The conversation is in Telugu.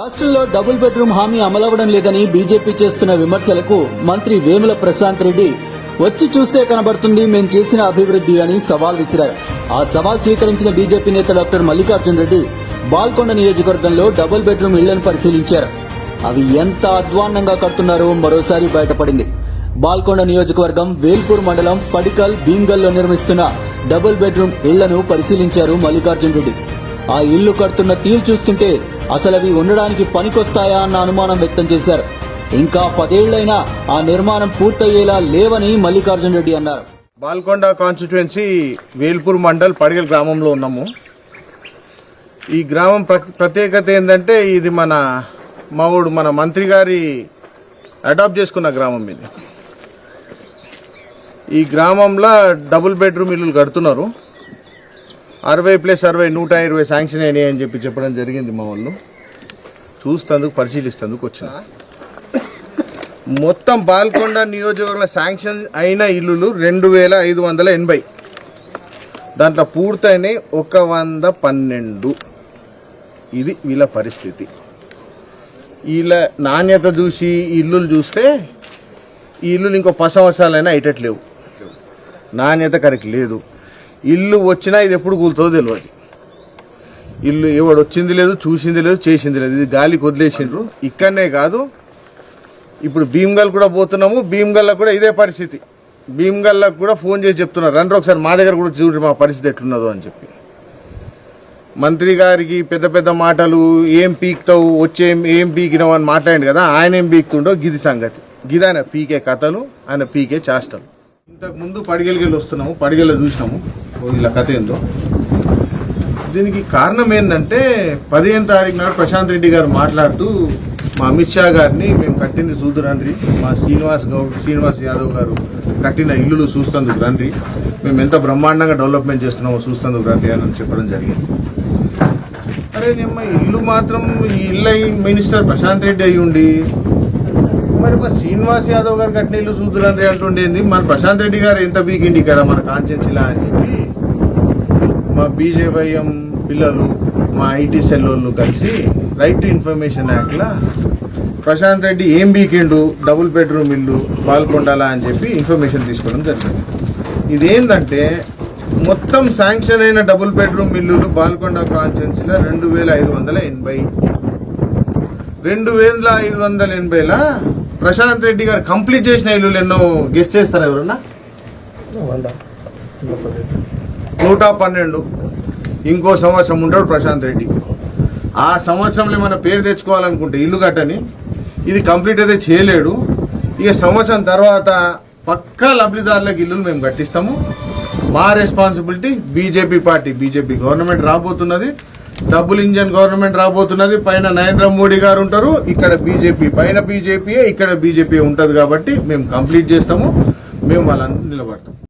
రాష్ట్రంలో డబుల్ బెడ్రూమ్ హామీ అమలవడం లేదని బీజేపీ చేస్తున్న విమర్శలకు మంత్రి వేముల ప్రశాంత్ రెడ్డి వచ్చి చూస్తే కనబడుతుంది మేం చేసిన అభివృద్ధి అని సవాల్ విసిరారు. ఆ సవాల్ స్వీకరించిన బీజేపీ నేత డాక్టర్ మల్లికార్జున్ రెడ్డి బాల్కొండ నియోజకవర్గంలో డబుల్ బెడ్రూమ్ ఇళ్ళను పరిశీలించారు. అవి ఎంత అధ్వాన్నంగా కడుతున్నారో మరోసారి బయటపడింది. బాల్కొండ నియోజకవర్గం వేల్పూర్ మండలం పడికల్ భీమ్గల్లో నిర్మిస్తున్న డబుల్ బెడ్రూమ్ ఇళ్ళను పరిశీలించారు మల్లికార్జున్ రెడ్డి. ఆ ఇల్లు కడుతున్న తీరు చూస్తుంటే అసలు అవి ఉండడానికి పనికొస్తాయా అన్న అనుమానం వ్యక్తం చేశారు. ఇంకా పదేళ్ళైనా ఆ నిర్మాణం పూర్తయ్యేలా లేవని మల్లికార్జున్ రెడ్డి అన్నారు. బాల్కొండ కాన్స్టిట్యుయెన్సీ వేల్పూర్ మండల్ పడిగల్ గ్రామంలో ఉన్నాము. ఈ గ్రామం ప్ర- ప్రత్యేకత ఏంటంటే ఇది మన మావుడు మన మంత్రి గారి అడాప్ట్ చేసుకున్న గ్రామం ఇది. ఈ గ్రామంలో డబుల్ బెడ్రూమ్ ఇల్లులు కడుతున్నారు. అరవై ప్లస్ అరవై నూట ఇరవై శాంక్షన్ అయినాయి అని చెప్పి చెప్పడం జరిగింది మా వాళ్ళు. చూస్తందుకు పరిశీలిస్తందుకు వచ్చిన. మొత్తం బాల్కొండ నియోజకవర్గంలో శాంక్షన్ అయిన ఇల్లులు రెండు వేల ఐదు వందల ఎనభై. దాంట్లో పూర్తయినాయి ఒక వంద పన్నెండు. ఇది వీళ్ళ పరిస్థితి. వీళ్ళ నాణ్యత చూసి ఇల్లులు చూస్తే ఈ ఇల్లులు ఇంకో పది సంవత్సరాలైనా అయ్యేటట్లేవు. నాణ్యత కరెక్ట్ లేదు. ఇల్లు వచ్చినా ఇది ఎప్పుడు కూలుతుందో తెలియదు ఇల్లు ఎవడు వచ్చింది లేదు చూసింది లేదు చేసింది లేదు. ఇది గాలికి వదిలేసిండ్రు. ఇక్కడనే కాదు ఇప్పుడు భీమ్గల్ కూడా పోతున్నాము. భీమ్గల్లో కూడా ఇదే పరిస్థితి. భీమ్గల్లకు కూడా ఫోన్ చేసి చెప్తున్నారు. రండి ఒకసారి మా దగ్గర కూడా చూడండి మా పరిస్థితి ఎట్లున్నదో అని చెప్పి. మంత్రి గారికి పెద్ద పెద్ద మాటలు ఏం పీక్తావు? వచ్చే ఏం పీకినావు? అని మాట్లాడింది కదా ఆయన ఏం పీకుతుండో గిది సంగతి. గిది ఆయన పీకే కథలు ఆయన పీకే చేష్టలు. ఇంతకు ముందు వస్తున్నాము పడిగెళ్ళ చూసినాము. ఇలా కథ ఏందో దీనికి కారణం ఏంటంటే పదిహేను తారీఖు నాడు ప్రశాంత్ రెడ్డి గారు మాట్లాడుతూ మా అమిత్ షా గారిని మేము కట్టింది చూదు మా శ్రీనివాస్ గౌడ్ శ్రీనివాస్ యాదవ్ గారు కట్టిన ఇల్లులు చూస్తందుకు రండి మేము ఎంత బ్రహ్మాండంగా డెవలప్మెంట్ చేస్తున్నామో చూస్తందుకు రండి అని చెప్పడం జరిగింది. అరే నేను ఇల్లు మాత్రం ఈ ఇల్లు మినిస్టర్ ప్రశాంత్ రెడ్డి అయ్యి ఉండి మరి మా శ్రీనివాస్ యాదవ్ గారు కట్నీళ్ళు చూద్దురండి అంటుండేది మన ప్రశాంత్ రెడ్డి గారు ఎంత బీకిండి ఇక్కడ మన కాన్షియన్సీలా అని చెప్పి మా బీజేవైఎం పిల్లలు మా ఐటీ సెల్ వాళ్ళు కలిసి రైట్ టు ఇన్ఫర్మేషన్ యాక్ట్లా ప్రశాంత్ రెడ్డి ఏం బీకిండు? డబుల్ బెడ్రూమ్ ఇల్లు పాల్గొండాలా అని చెప్పి ఇన్ఫర్మేషన్ తీసుకోవడం జరిగింది. ఇదేంటంటే మొత్తం శాంక్షన్ అయిన డబుల్ బెడ్రూమ్ ఇల్లులు బాల్కొండ కాన్స్టిట్యున్సీలో రెండు వేల ఐదు వందల ఎనభై. రెండు వేల ఐదు వందల ఎనభైలా ప్రశాంత్ రెడ్డి గారు కంప్లీట్ చేసిన ఇల్లులు ఎన్నో గెస్ట్ చేస్తారా ఎవరన్నా? నూట పన్నెండు. ఇంకో సంవత్సరం ఉంటాడు ప్రశాంత్ రెడ్డి. ఆ సంవత్సరంలో మన పేరు తెచ్చుకోవాలనుకుంటే ఇల్లు కట్టని ఇది కంప్లీట్ అయితే చేయలేడు. ఇక సంవత్సరం తర్వాత పక్కా లబ్ధిదారులకు ఇల్లులు మేము కట్టిస్తాము. మా responsibility BJP party BJP government రాబోతున్నది. Double engine government రాబోతున్నది. పైన నరేంద్ర మోడీ గారు ఉంటారు. ఇక్కడ బీజేపీ పైన బీజేపీ ఇక్కడ బీజేపీ ఉంటుంది కాబట్టి మేము కంప్లీట్ చేస్తాము. మేము వాళ్ళని నిలబడతాం.